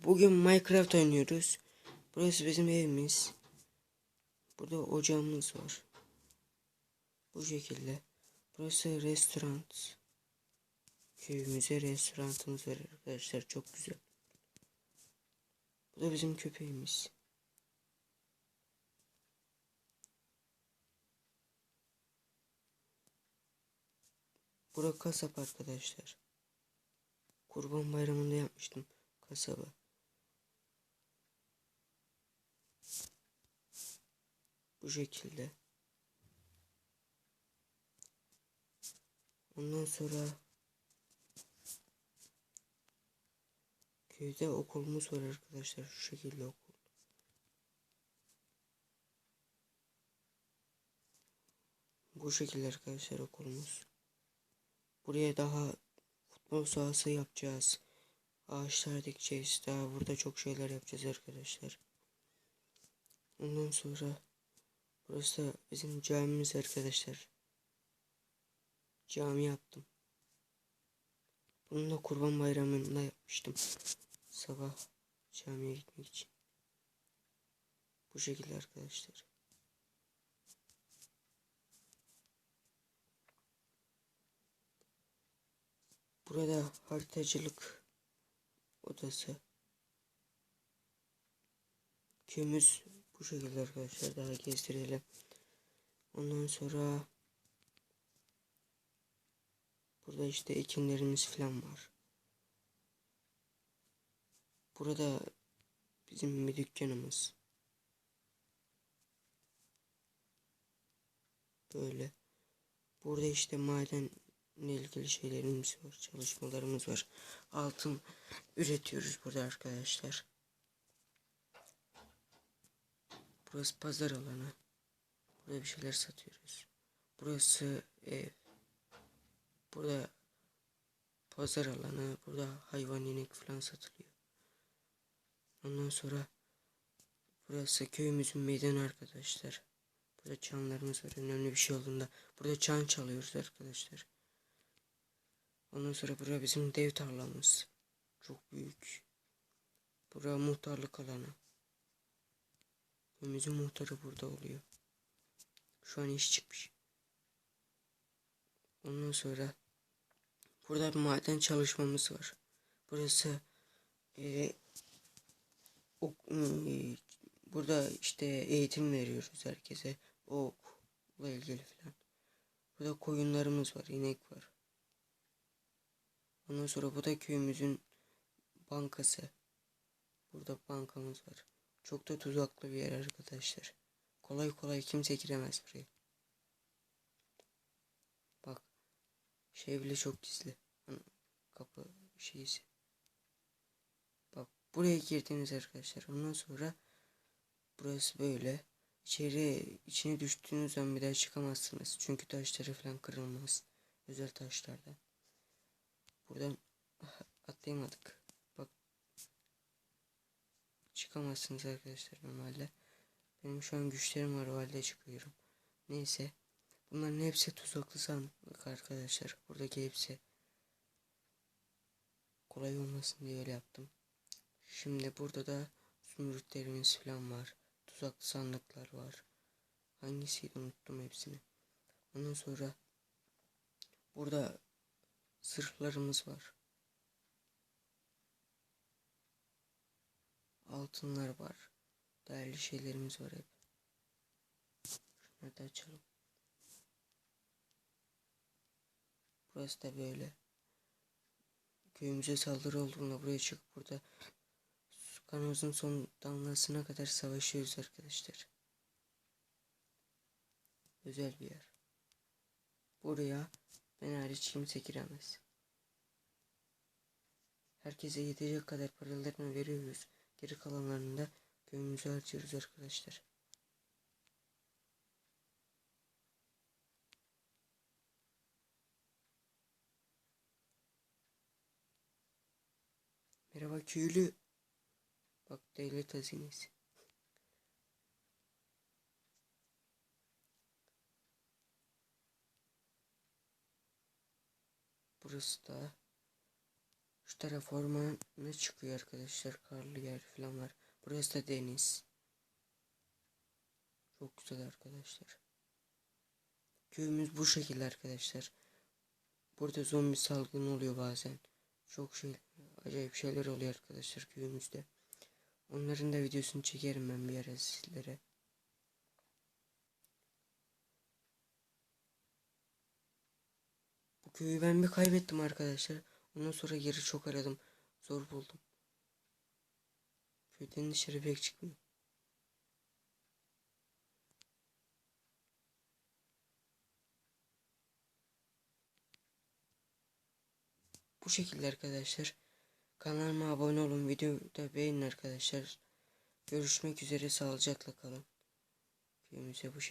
Bugün Minecraft oynuyoruz. Burası bizim evimiz. Burada ocağımız var. Bu şekilde. Burası restoran. Köyümüze restoranımız var arkadaşlar. Çok güzel. Bu da bizim köpeğimiz. Burası kasap arkadaşlar. Kurban bayramında yapmıştım kasabı. Bu şekilde. Ondan sonra köyde okulumuz var arkadaşlar. Şu şekilde okul. Bu şekilde arkadaşlar okulumuz. Buraya daha futbol sahası yapacağız. Ağaçlar dikeceğiz. Daha burada çok şeyler yapacağız arkadaşlar. Ondan sonra burası da bizim camimiz arkadaşlar. Cami yaptım. Bunu da kurban bayramında yapmıştım. Sabah camiye gitmek için. Bu şekilde arkadaşlar. Burada haritacılık odası. Köyümüz bu şekilde arkadaşlar. Daha gezdirelim. Ondan sonra burada işte ekinlerimiz falan var. Burada bizim bir dükkanımız. Böyle. Burada işte maden ile ilgili şeylerimiz var, çalışmalarımız var. Altın üretiyoruz burada arkadaşlar. Burası pazar alanı. Burada bir şeyler satıyoruz. Burası ev. Burada pazar alanı. Burada hayvan inek falan satılıyor. Ondan sonra burası köyümüzün meydanı arkadaşlar. Burada çanlarımız var. Önemli bir şey olduğunda burada çan çalıyoruz arkadaşlar. Ondan sonra bura bizim dev tarlamız. Çok büyük. Bura muhtarlık alanı. Köyümüzün muhtarı burada oluyor. Şu an iş çıkmış. Ondan sonra burada bir maden çalışmamız var. Burası e, ok, e, burada işte eğitim veriyoruz herkese. Okla ilgili falan. Burada koyunlarımız var, inek var. Ondan sonra bu da köyümüzün bankası. Burada bankamız var. Çok da tuzaklı bir yer arkadaşlar. Kolay kolay kimse giremez buraya. Bak. Şey bile çok gizli. Kapı şeysi. Bak buraya girdiniz arkadaşlar. Ondan sonra burası böyle. İçeri içine düştüğünüz zaman bir daha çıkamazsınız. Çünkü taşları falan kırılmaz. Özel taşlardan. Buradan atlayamadık. Çıkamazsınız arkadaşlar normalde. Benim şu an güçlerim var o halde çıkıyorum. Neyse. Bunların hepsi tuzaklı sandık arkadaşlar. Buradaki hepsi. Kolay olmasın diye öyle yaptım. Şimdi burada da zümrütlerimiz falan var. Tuzaklı sandıklar var. Hangisiydi unuttum hepsini. Ondan sonra burada zırhlarımız var. Altınlar var. Değerli şeylerimiz var hep. Şunları da açalım. Burası da böyle. Köyümüze saldırı olduğunda buraya çıkıp burada kanımızın son damlasına kadar savaşıyoruz arkadaşlar. Özel bir yer. Buraya ben hariç kimse giremez. Herkese yetecek kadar paralarını veriyoruz. Geri kalanlarını da köyümüze harcıyoruz arkadaşlar. Merhaba köylü. Bak devlet hazinesi. Burası da Şu taraf orman ne çıkıyor arkadaşlar. Karlı yer falan var. Burası da deniz. Çok güzel arkadaşlar. Köyümüz bu şekilde arkadaşlar. Burada zombi salgını oluyor bazen. Çok şey acayip şeyler oluyor arkadaşlar köyümüzde. Onların da videosunu çekerim ben bir ara sizlere. Köyü ben bir kaybettim arkadaşlar. Ondan sonra geri çok aradım. Zor buldum. Köyden dışarı pek çıkmıyor. Bu şekilde arkadaşlar. Kanalıma abone olun. Videoyu da beğenin arkadaşlar. Görüşmek üzere. Sağlıcakla kalın. Köyümüze bu şekilde.